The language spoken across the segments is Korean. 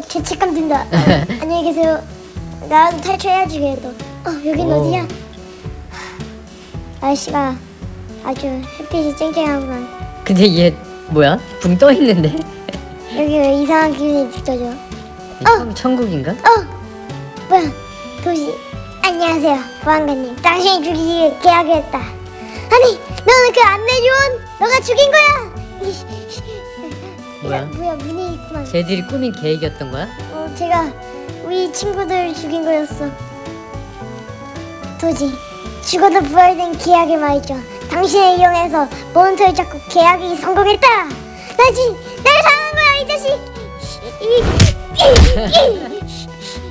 어, 죄책감 든다. 어, 안녕히 계세요. 나도 탈출해야지 그래도. 어, 여긴 오. 어디야? 날씨가 아주 햇빛이 쨍쨍하구만. 근데 얘 뭐야? 붕 떠 있는데? 여기 왜 이상한 기분이 느껴져? 천- 천국인가? 어, 뭐야? 도시. 안녕하세요, 보안관님. 당신이 죽이기를 계약했다. 아니, 너는 그 안내요원 너가 죽인 거야. 뭐야? 야, 뭐야? 문이 있구만. 쟤들이 꾸민 계획이었던 거야? 어, 제가 우리 친구들 죽인 거였어. 도지, 죽어도 부활된 계약을 말이죠. 당신을 이용해서 몬스터를 잡고 계약이 성공했다. 나지, 날 사랑한 거야, 이 자식.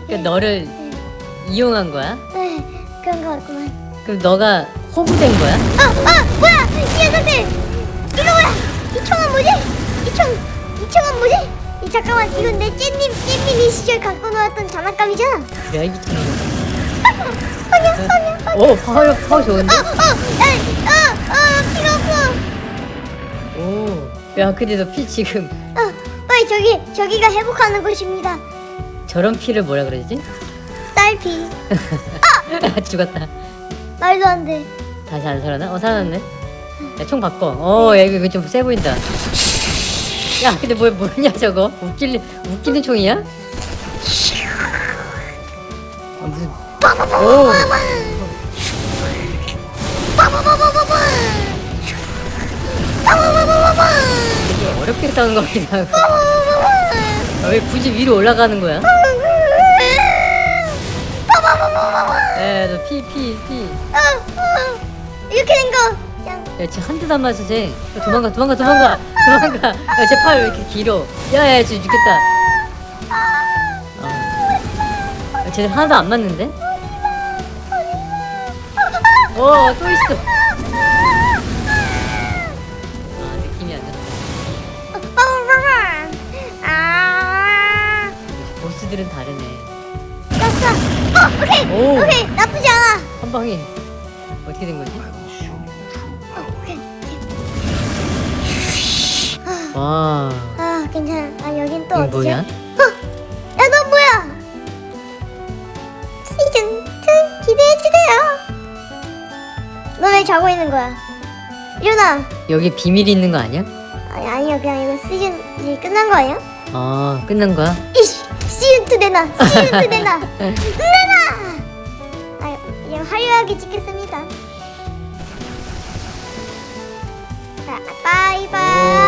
그러니까 너를 이용한 거야? 네, 그런 거 같구만. 그럼 너가 호구된 거야? 아, 아, 뭐야? 이 녀석들! 이거 뭐야? 이 총은 뭐지? 이 총, 이 총은 뭐지? 이 잠깐만, 이건 내 잼님, 잼민이 시절 갖고 놀았던 장난감이잖아. 그래 이 미친 아니야, 아니야, 아니야. 오 파워 파워 좋은데? 어, 어, 야, 어, 어, 피가 없어. 오야 근데 너 피 지금 어, 빨리 저기, 저기가 회복하는 곳입니다. 저런 피를 뭐라 그러지? 딸피. 죽었다 말도 안 돼. 다시 안 살아나? 어 살아났네 야 총 바꿔 어야 이거 좀 세 보인다 야 근데 뭐 뭐냐 저거 웃길 웃기는 총이야? 아 무슨 오 어렵게 싸우는 것 같기도 하고 아, 왜 굳이 위로 올라가는 거야? 에너 피 피 피. 야, 쟤 한 대도 안 맞았어, 쟤. 야, 도망가, 도망가, 도망가, 도망가. 야, 쟤 팔 왜 이렇게 길어? 야, 야, 쟤 죽겠다. 어. 야, 쟤들 하나도 안 맞는데? 어, 또 있어. 아, 느낌이 안 좋다. 아, 보스들은 다르네. 떴어. 어, 오케이, 오. 오케이, 나쁘지 않아. 한 방에 어떻게 된 거지? 와, 아, 괜찮아. 아, 여긴 또 어디지? 뭐야? 어, 야, 너 뭐야? 시즌 2 기대해 주세요. 너 왜 자고 있는 거야? 일어나. 여기 비밀이 있는 거 아니야? 아니 아니야, 그냥 이거 시즌 이제 끝난 거 아니야? 어, 끝난 거야? 이씨, 시즌 2 내놔. 시즌 2 내놔. 내놔. 아, 이제 화려하게 찍겠습니다. 자, 바이바이.